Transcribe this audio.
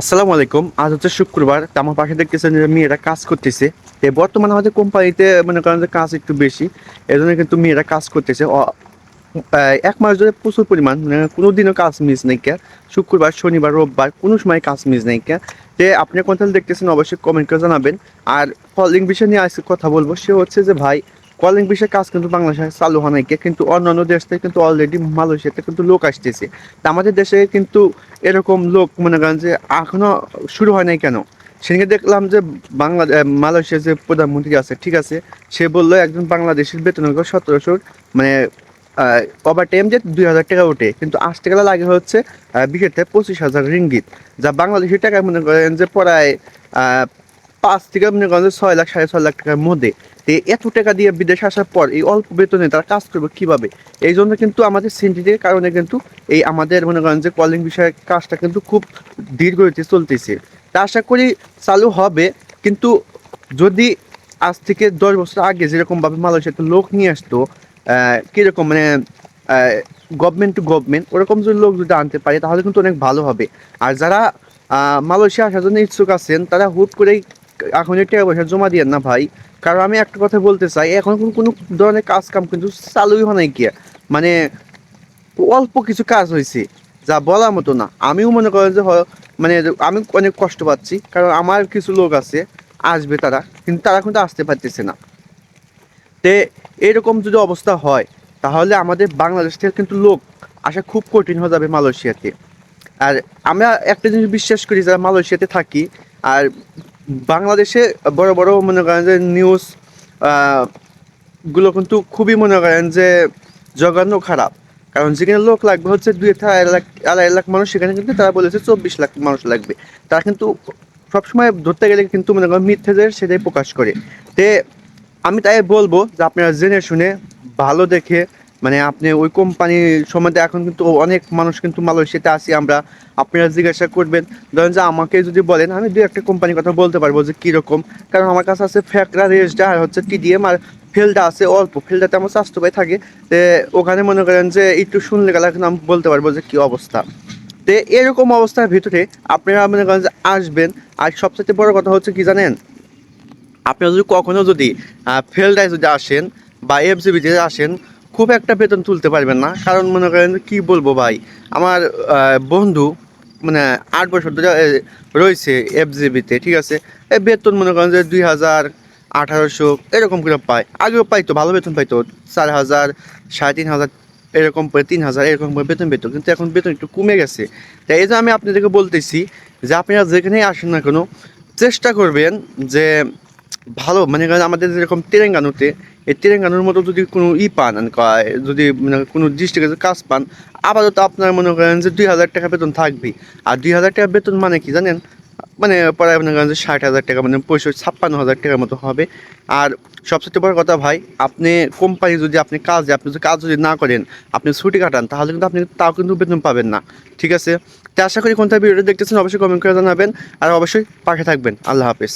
আসসালামু আলাইকুম। আজ হচ্ছে শুক্রবার। তো আমার পাশে দেখতেছেন যে মেয়েরা কাজ করতেছে। এ বর্তমানে আমাদের কোম্পানিতে মনে করেন যে কাজ একটু বেশি। এই জন্য কিন্তু মেয়েরা কাজ করতেছে। এক মাস ধরে প্রচুর পরিমাণ মানে কোনো দিনও কাজ মিস নেই কে। শুক্রবার, শনিবার, রোববার, কোনো সময় কাজ মিস নেই কে। যে আপনি কোনটা দেখতেছেন অবশ্যই কমেন্ট করে জানাবেন। আর কলিং বিষয় নিয়ে আজকে কথা বলব, সে হচ্ছে যে ভাই কলিং বিষয়ে কাজ কিন্তু বাংলাদেশে চালু হয় নাই কে, কিন্তু অন্যান্য দেশ থেকে কিন্তু অলরেডি মালয়েশিয়াতে কিন্তু লোক আসতেছে। তা আমাদের দেশে কিন্তু এরকম লোক মনে করেন যে এখনও শুরু হয় নাই কেন? সেদিকে দেখলাম যে বাংলাদেশ মালয়েশিয়ার যে প্রধানমন্ত্রী আছে ঠিক আছে সে বলল একজন বাংলাদেশের বেতন সতেরোশো মানে ওভার টাইম যে দুই হাজার টাকা ওঠে কিন্তু আসতে গেলে লাগে হচ্ছে বিশেষ পঁচিশ হাজার রিঙ্গিত। যা বাংলাদেশের টাকায় মনে করেন যে প্রায় পাঁচ থেকে মনে করেন ছয় লাখ, সাড়ে ছয় লাখ টাকার মধ্যে। তো এত টাকা দিয়ে বিদেশে আসার পর এই অল্প বেতনে তারা কাজ করবে কীভাবে? এই জন্য কিন্তু আমাদের সিন্ডিকেটের কারণে কিন্তু এই আমাদের মনে করেন যে কলিং বিষয়ের কাজটা কিন্তু খুব দীর্ঘগতিতে চলতেছে। তা আশা করি চালু হবে, কিন্তু যদি আজ থেকে দশ বছর আগে যেরকমভাবে মালয়েশিয়াতে লোক নিয়ে আসতো কীরকম মানে গভর্নমেন্ট টু গভর্নমেন্ট ওরকম যদি লোক যদি আনতে পারে তাহলে কিন্তু অনেক ভালো হবে। আর যারা মালয়েশিয়া আসার জন্য ইচ্ছুক আছেন, তারা হুট করেই এখন টাকা পয়সা জমা দিয়ে না ভাই। কারণ আমি একটা কথা বলতে চাই, এখন কোনো ধরনের কাজ কাম কিন্তু চালুই হয় নাই গিয়া। মানে অল্প কিছু কাজ হয়েছে যা বলার মতো না। আমিও মনে করেন যে মানে আমি অনেক কষ্ট পাচ্ছি, কারণ আমার কিছু লোক আছে, আসবে তারা, কিন্তু তারা কিন্তু আসতে পারতেছে না। তে এরকম যদি অবস্থা হয়, তাহলে আমাদের বাংলাদেশ থেকে কিন্তু লোক আসা খুব কঠিন হয়ে যাবে মালয়েশিয়াতে। আর আমরা একটা জিনিস বিশ্বাস করি, যারা মালয়েশিয়াতে থাকি, আর বাংলাদেশে বড় বড় মনে করেন যে নিউজগুলো কিন্তু খুবই মনে করেন যে জঘন্য খারাপ। কারণ যেখানে লোক লাগবে হচ্ছে দুই লাখ, আড়াই লাখ মানুষ, সেখানে কিন্তু তারা বলেছে চব্বিশ লাখ মানুষ লাগবে। তারা কিন্তু সবসময় ধরতে গেলে কিন্তু মনে করেন মিথ্যেদের সেটাই প্রকাশ করে। তে আমি তাই বলব যে আপনারা জেনে শুনে, ভালো দেখে মানে আপনি ওই কোম্পানি সম্বন্ধে এখন কিন্তু অনেক মানুষ কিন্তু মালয়েশিয়াতে আসি আমরা। আপনারা জিজ্ঞাসা করবেন, ধরেন যে আমাকে যদি বলেন, আমি দু একটা কোম্পানির কথা বলতে পারব যে কীরকম। কারণ আমার কাছে আছে ফ্যাকরা রেসডা আর হচ্ছে টিডিএম আর ফেলটা আছে অল্প। ফেলটাতে আমার স্বাস্থ্য থাকে। তে ওখানে মনে করেন যে একটু শুনলে গেলে এখন আমি বলতে পারব যে কী অবস্থা। তো এরকম অবস্থার ভিতরে আপনারা মনে করেন যে আসবেন। আর সবচেয়ে বড় কথা হচ্ছে কি জানেন? আপনারা যদি কখনও যদি ফেলডায় যদি আসেন বা এফ এফজিবিতে আসেন খুব একটা বেতন তুলতে পারবেন না। কারণ মনে করেন কি বলব ভাই, আমার বন্ধু মানে আট বছর ধরে রয়েছে এফজিবিতে ঠিক আছে? এই বেতন মনে করেন যে দুই হাজার আঠারোশো এরকম করে পায়। আগেও পাইতো, ভালো বেতন পাইতো, চার হাজার, সাড়ে তিন হাজার এরকম করে, তিন হাজার এরকম করে বেতন পেতো। কিন্তু এখন বেতন একটু কমে গেছে। তাই এই যে আমি আপনাদেরকে বলতেছি যে আপনারা যেখানেই আসেন না কোনো, চেষ্টা করবেন যে ভালো মানে আমাদের যেরকম তেলেঙ্গানুতে তেলেঙ্গানুর মতো যদি কোনো ই পান যদি মানে কোনো ডিস্ট্রিক্টে কাজ পান, আপাতত আপনার মনে করেন যে দুই হাজার টাকা বেতন থাকবে আর দুই হাজার টাকা বেতন মানে কি জানেন? মানে প্রায় মনে করেন যে ষাট হাজার টাকা মানে পঁয়ষট্টি, ছাপ্পান্ন হাজার টাকার মতো হবে। আর সবচেয়ে বড় কথা ভাই, আপনি কোম্পানি যদি আপনি কাজে, আপনি যদি কাজ যদি না করেন, আপনি ছুটি কাটান, তাহলে কিন্তু আপনি, তাও কিন্তু বেতন পাবেন না। ঠিক আছে? তো আশা করি কোনটা ভিডিওটা দেখতেছেন, অবশ্যই কমেন্ট করে জানাবেন। আর অবশ্যই পাশে থাকবেন। আল্লাহ হাফেজ।